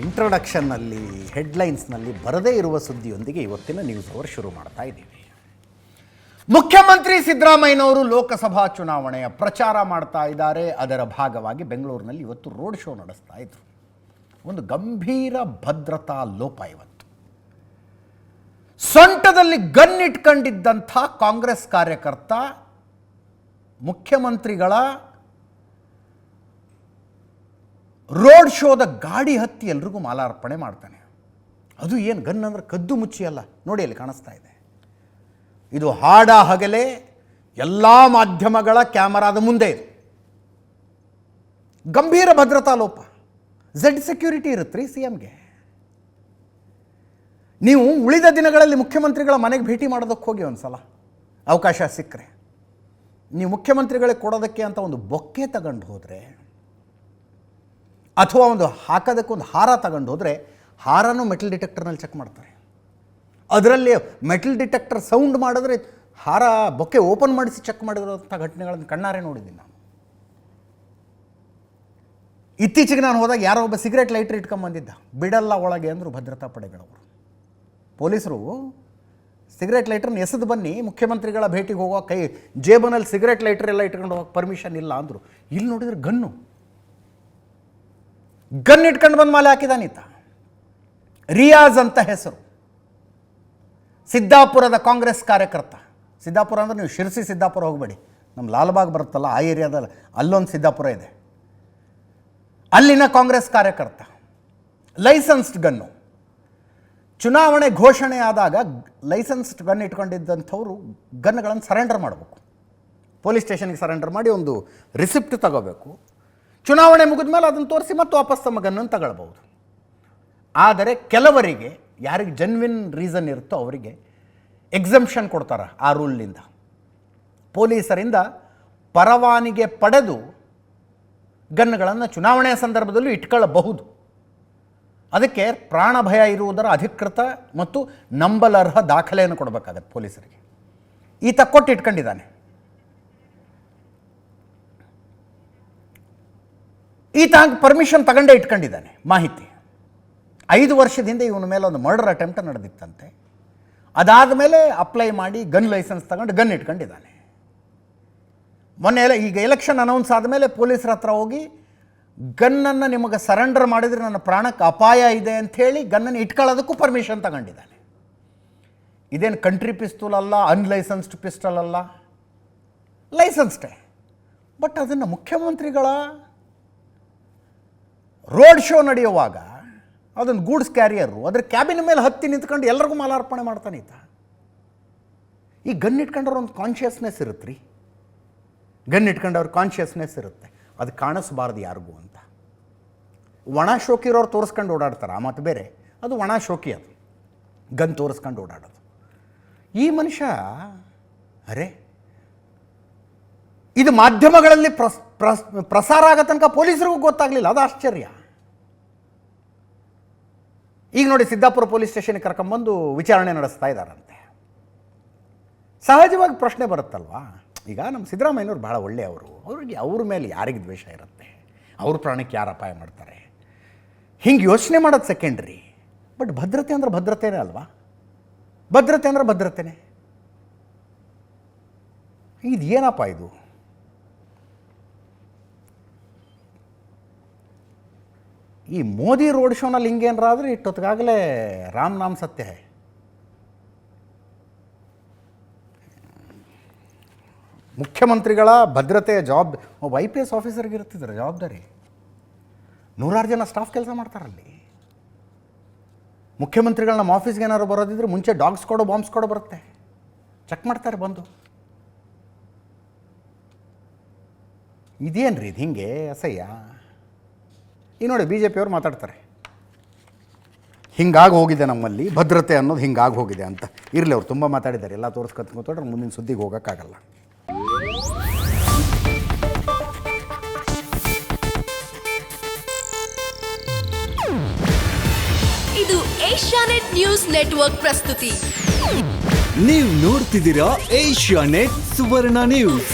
ಇಂಟ್ರೊಡಕ್ಷನ್ನಲ್ಲಿ ಹೆಡ್ಲೈನ್ಸ್ನಲ್ಲಿ ಬರದೇ ಇರುವ ಸುದ್ದಿಯೊಂದಿಗೆ ಇವತ್ತಿನ ನ್ಯೂಸ್ ಅವರ್ ಶುರು ಮಾಡ್ತಾ ಇದ್ದೀವಿ. ಮುಖ್ಯಮಂತ್ರಿ ಸಿದ್ದರಾಮಯ್ಯನವರು ಲೋಕಸಭಾ ಚುನಾವಣೆಯ ಪ್ರಚಾರ ಮಾಡ್ತಾ ಇದ್ದಾರೆ. ಅದರ ಭಾಗವಾಗಿ ಬೆಂಗಳೂರಿನಲ್ಲಿ ಇವತ್ತು ರೋಡ್ ಶೋ ನಡೆಸ್ತಾ ಇದ್ರು. ಒಂದು ಗಂಭೀರ ಭದ್ರತಾ ಲೋಪ ಇವತ್ತು. ಸೊಂಟದಲ್ಲಿ ಗನ್ ಇಟ್ಕೊಂಡಿದ್ದಂಥ ಕಾಂಗ್ರೆಸ್ ಕಾರ್ಯಕರ್ತ, ಮುಖ್ಯಮಂತ್ರಿಗಳ ರೋಡ್ ಶೋದ ಗಾಡಿ ಹತ್ತಿ ಎಲ್ರಿಗೂ ಮಾಲಾರ್ಪಣೆ ಮಾಡ್ತಾನೆ. ಅದು ಏನು ಗನ್ ಅಂದ್ರೆ ಕದ್ದು ಮುಚ್ಚಿ ಅಲ್ಲ. ನೋಡಿ ಅಲ್ಲಿ ಕಾಣಿಸ್ತಾ ಇದೆ. ಇದು ಹಾಡ ಹಗಲೇ ಎಲ್ಲ ಮಾಧ್ಯಮಗಳ ಕ್ಯಾಮರಾದ ಮುಂದೆ ಇದೆ. ಗಂಭೀರ ಭದ್ರತಾ ಲೋಪ. ಝೆಡ್ ಸೆಕ್ಯೂರಿಟಿ ಇರುತ್ತೆ ರೀ ಸಿ ಎಮ್ಗೆ ನೀವು ಉಳಿದ ದಿನಗಳಲ್ಲಿ ಮುಖ್ಯಮಂತ್ರಿಗಳ ಮನೆಗೆ ಭೇಟಿ ಮಾಡೋದಕ್ಕೆ ಹೋಗಿ ಒಂದು ಸಲ ಅವಕಾಶ ಸಿಕ್ಕರೆ. ನೀವು ಮುಖ್ಯಮಂತ್ರಿಗಳಿಗೆ ಕೊಡೋದಕ್ಕೆ ಅಂತ ಒಂದು ಬೊಕ್ಕೆ ತಗೊಂಡು ಹೋದರೆ ಅಥವಾ ಒಂದು ಹಾಕೋದಕ್ಕೊಂದು ಹಾರ ತಗೊಂಡು ಹೋದರೆ ಹಾರನೂ ಮೆಟಲ್ ಡಿಟೆಕ್ಟರ್ನಲ್ಲಿ ಚೆಕ್ ಮಾಡ್ತಾರೆ. ಅದರಲ್ಲಿ ಮೆಟಲ್ ಡಿಟೆಕ್ಟರ್ ಸೌಂಡ್ ಮಾಡಿದ್ರೆ ಹಾರ ಬೊಕ್ಕೆ ಓಪನ್ ಮಾಡಿಸಿ ಚೆಕ್ ಮಾಡಿರೋಂಥ ಘಟನೆಗಳನ್ನು ಕಣ್ಣಾರೆ ನೋಡಿದ್ದೀನಿ ನಾನು. ಇತ್ತೀಚೆಗೆ ನಾನು ಹೋದಾಗ ಯಾರೋ ಒಬ್ಬ ಸಿಗರೇಟ್ ಲೈಟ್ರ್ ಇಟ್ಕೊಂಬಂದಿದ್ದ ಬಿಡಲ್ಲ ಒಳಗೆ ಅಂದರು ಭದ್ರತಾ ಪಡೆಗಳವರು. ಪೊಲೀಸರು ಸಿಗರೇಟ್ ಲೈಟ್ರನ್ನ ಎಸೆದು ಬನ್ನಿ, ಮುಖ್ಯಮಂತ್ರಿಗಳ ಭೇಟಿಗೆ ಹೋಗೋ ಕೈ, ಜೇಬನಲ್ಲಿ ಸಿಗರೇಟ್ ಲೈಟ್ರ್ ಎಲ್ಲ ಇಟ್ಕೊಂಡು ಹೋಗೋಕೆ ಪರ್ಮಿಷನ್ ಇಲ್ಲ ಅಂದರು. ಇಲ್ಲಿ ನೋಡಿದ್ರೆ ಗನ್ನು. ಗನ್ ಇಟ್ಕೊಂಡು ಬಂದು ಮಾಲೆ ಹಾಕಿದಾನೀತ ರಿಯಾಜ್ ಅಂತ ಹೆಸರು. ಸಿದ್ದಾಪುರದ ಕಾಂಗ್ರೆಸ್ ಕಾರ್ಯಕರ್ತ. ಸಿದ್ದಾಪುರ ಅಂದ್ರೆ ನೀವು ಶಿರಸಿ, ಸಿದ್ದಾಪುರ ಹೋಗಬೇಡಿ. ನಮ್ಮ ಲಾಲ್ಬಾಗ್ ಬರುತ್ತಲ್ಲ, ಆ ಏರಿಯಾದಲ್ಲಿ ಅಲ್ಲೊಂದು ಸಿದ್ದಾಪುರ ಇದೆ. ಅಲ್ಲಿನ ಕಾಂಗ್ರೆಸ್ ಕಾರ್ಯಕರ್ತ. Licensed gun. ಚುನಾವಣೆ ಘೋಷಣೆ ಆದಾಗ ಲೈಸೆನ್ಸ್ಡ್ ಗನ್ ಇಟ್ಕೊಂಡಿದ್ದಂಥವ್ರು ಗನ್ಗಳನ್ನು ಸರೆಂಡರ್ ಮಾಡಬೇಕು. ಪೊಲೀಸ್ ಸ್ಟೇಷನ್ಗೆ ಸರೆಂಡರ್ ಮಾಡಿ ಒಂದು ರಿಸಿಪ್ಟ್ ತಗೋಬೇಕು. ಚುನಾವಣೆ ಮುಗಿದ ಮೇಲೆ ಅದನ್ನು ತೋರಿಸಿ ಮತ್ತೆ ವಾಪಸ್ ತಮ್ಮ ಗನ್ನನ್ನು ತಗೊಳ್ಬೋದು ಆದರೆ ಕೆಲವರಿಗೆ, ಯಾರಿಗೆ ಜನ್ವಿನ್ ರೀಸನ್ ಇರುತ್ತೋ ಅವರಿಗೆ ಎಕ್ಸಮ್ಷನ್ ಕೊಡ್ತಾರೆ ಆ ರೂಲ್ನಿಂದ ಪೊಲೀಸರಿಂದ ಪರವಾನಿಗೆ ಪಡೆದು ಗನ್ಗಳನ್ನು ಚುನಾವಣೆಯ ಸಂದರ್ಭದಲ್ಲೂ ಇಟ್ಕೊಳ್ಳಬಹುದು ಅದಕ್ಕೆ ಪ್ರಾಣ ಭಯ ಇರುವುದರ ಅಧಿಕೃತ ಮತ್ತು ನಂಬಲರ್ಹ ದಾಖಲೆಯನ್ನು ಕೊಡಬೇಕಾಗತ್ತೆ ಪೊಲೀಸರಿಗೆ. ಈತ ಕೊಟ್ಟು ಇಟ್ಕೊಂಡಿದ್ದಾನೆ ಈತ ಪರ್ಮಿಷನ್ ತಗೊಂಡೇ ಇಟ್ಕೊಂಡಿದ್ದಾನೆ ಮಾಹಿತಿ. ಐದು ವರ್ಷದಿಂದ ಇವನ ಮೇಲೆ ಒಂದು ಮರ್ಡರ್ ಅಟೆಂಪ್ಟ್ ನಡೆದಿತ್ತಂತೆ. ಅದಾದ ಮೇಲೆ ಅಪ್ಲೈ ಮಾಡಿ ಗನ್ ಲೈಸೆನ್ಸ್ ತಗೊಂಡು ಗನ್ ಇಟ್ಕೊಂಡಿದ್ದಾನೆ. ಮೊನ್ನೆ ಎಲ್ಲ ಈಗ ಎಲೆಕ್ಷನ್ ಅನೌನ್ಸ್ ಆದಮೇಲೆ ಪೊಲೀಸರ ಹತ್ರ ಹೋಗಿ ಗನ್ನನ್ನು ನಿಮಗೆ ಸರೆಂಡರ್ ಮಾಡಿದರೆ ನನ್ನ ಪ್ರಾಣಕ್ಕೆ ಅಪಾಯ ಇದೆ ಅಂಥೇಳಿ ಗನ್ನನ್ನು ಇಟ್ಕೊಳ್ಳೋದಕ್ಕೂ ಪರ್ಮಿಷನ್ ತಗೊಂಡಿದ್ದಾನೆ. ಇದೇನು ಕಂಟ್ರಿ ಪಿಸ್ತೂಲ್ ಅಲ್ಲ ಅನ್ಲೈಸೆನ್ಸ್ಡ್ ಪಿಸ್ಟಲ್ ಅಲ್ಲ? ಲೈಸೆನ್ಸ್ಡೇ ಬಟ್ ಅದನ್ನು ಮುಖ್ಯಮಂತ್ರಿಗಳ ರೋಡ್ ಶೋ ನಡೆಯುವಾಗ ಅದೊಂದು ಗೂಡ್ಸ್ ಕ್ಯಾರಿಯರು. ಅದ್ರ ಕ್ಯಾಬಿನ್ ಮೇಲೆ ಹತ್ತಿ ನಿಂತ್ಕೊಂಡು ಎಲ್ರಿಗೂ ಮಾಲಾರ್ಪಣೆ ಮಾಡ್ತಾನೆ ಈತ. ಈ ಗನ್ ಇಟ್ಕೊಂಡವ್ರ ಒಂದು ಕಾನ್ಷಿಯಸ್ನೆಸ್ ಇರುತ್ತೆ ರೀ ಗನ್ ಇಟ್ಕೊಂಡವ್ರ ಕಾನ್ಷಿಯಸ್ನೆಸ್ ಇರುತ್ತೆ. ಅದು ಕಾಣಿಸ್ಬಾರ್ದು ಯಾರಿಗೂ ಅಂತ. ಒಣ ಶೋಕಿರೋರು ತೋರಿಸ್ಕೊಂಡು ಓಡಾಡ್ತಾರೆ, ಆ ಮಾತು ಬೇರೆ. ಅದು ಒಣ ಶೋಕಿ ಅದು. ಗನ್ ತೋರಿಸ್ಕೊಂಡು ಓಡಾಡೋದು. ಈ ಮನುಷ್ಯ, ಅರೆ ಇದು ಮಾಧ್ಯಮಗಳಲ್ಲಿ ಪ್ರಸ್ ಪ್ರಸ್, ಪ್ರಸಾರ ಆಗೋ ತನಕ ಪೊಲೀಸರಿಗೂ ಗೊತ್ತಾಗಲಿಲ್ಲ. ಅದು ಆಶ್ಚರ್ಯ. ಈಗ ನೋಡಿ ಸಿದ್ದಾಪುರ ಪೊಲೀಸ್ ಸ್ಟೇಷನ್ಗೆ ಕರ್ಕೊಂಬಂದು ವಿಚಾರಣೆ ನಡೆಸ್ತಾ ಇದ್ದಾರಂತೆ. ಸಹಜವಾಗಿ ಪ್ರಶ್ನೆ ಬರುತ್ತಲ್ವಾ? ಈಗ ನಮ್ಮ ಸಿದ್ದರಾಮಯ್ಯನವ್ರು ಭಾಳ ಒಳ್ಳೆಯವರು. ಅವ್ರಿಗೆ ಅವ್ರ ಮೇಲೆ ಯಾರಿಗೆ ದ್ವೇಷ ಇರುತ್ತೆ? ಅವ್ರ ಪ್ರಾಣಕ್ಕೆ ಯಾರು ಅಪಾಯ ಮಾಡ್ತಾರೆ? ಹಿಂಗೆ ಯೋಚನೆ ಮಾಡೋದು ಸೆಕೆಂಡ್ರಿ ಬಟ್ ಭದ್ರತೆ ಅಂದ್ರೆ ಭದ್ರತೆನೇ ಅಲ್ವಾ? ಭದ್ರತೆ ಅಂದ್ರೆ ಭದ್ರತೆನೇ. ಇದು ಏನಪ್ಪ ಇದು? ಈ ಮೋದಿ ರೋಡ್ ಶೋನಲ್ಲಿ ಹಿಂಗೇನರಾದ್ರೆ ಇಟ್ಟೊತ್ತಿಗಾಗಲೇ ರಾಮ್ ನಾಮ್ ಸತ್ಯ ಹೇ. ಮುಖ್ಯಮಂತ್ರಿಗಳ ಭದ್ರತೆಯ ಜವಾಬ್ ಒಬ್ಬ ಐ ಪಿ ಎಸ್ ಆಫೀಸರ್ಗೆ ಇರ್ತಿದ್ದಾರೆ ಜವಾಬ್ದಾರಿ. ನೂರಾರು ಜನ ಸ್ಟಾಫ್ ಕೆಲಸ ಮಾಡ್ತಾರಲ್ಲಿ. ಮುಖ್ಯಮಂತ್ರಿಗಳು ನಮ್ಮ ಆಫೀಸ್ಗೆ ಏನಾದ್ರು ಬರೋದಿದ್ರೆ ಮುಂಚೆ ಡಾಗ್ಸ್ ಕೊಡೋ ಬಾಂಬ್ಸ್ ಕೊಡೋ ಬರುತ್ತೆ. ಚೆಕ್ ಮಾಡ್ತಾರೆ ಬಂದು. ಇದೇನು ರೀ ಇದು ಹಿಂಗೆ, ಅಸಹ್ಯ? ಈಗ ನೋಡಿ ಬಿ ಜೆ ಪಿಯವ್ರು ಮಾತಾಡ್ತಾರೆ. ಹಿಂಗಾಗಿ ಹೋಗಿದೆ ನಮ್ಮಲ್ಲಿ ಭದ್ರತೆ ಅನ್ನೋದು ಹಿಂಗಾಗಿ ಹೋಗಿದೆ ಅಂತ. ಇರಲಿ ಅವ್ರು ತುಂಬ ಮಾತಾಡಿದ್ದಾರೆ ಎಲ್ಲ ತೋರಿಸ್ಕೊತ ಕೂತ್ಕೊಂಡ್ರೆ ಮುಂದಿನ ಸುದ್ದಿಗೆ ಹೋಗೋಕ್ಕಾಗಲ್ಲ. ಇದು ಏಷ್ಯಾನೆಟ್ ನ್ಯೂಸ್ ನೆಟ್ವರ್ಕ್ ಪ್ರಸ್ತುತಿ. ನೀವು ನೋಡ್ತಿದ್ದೀರಾ ಏಷ್ಯಾನೆಟ್ ಸುವರ್ಣ ನ್ಯೂಸ್.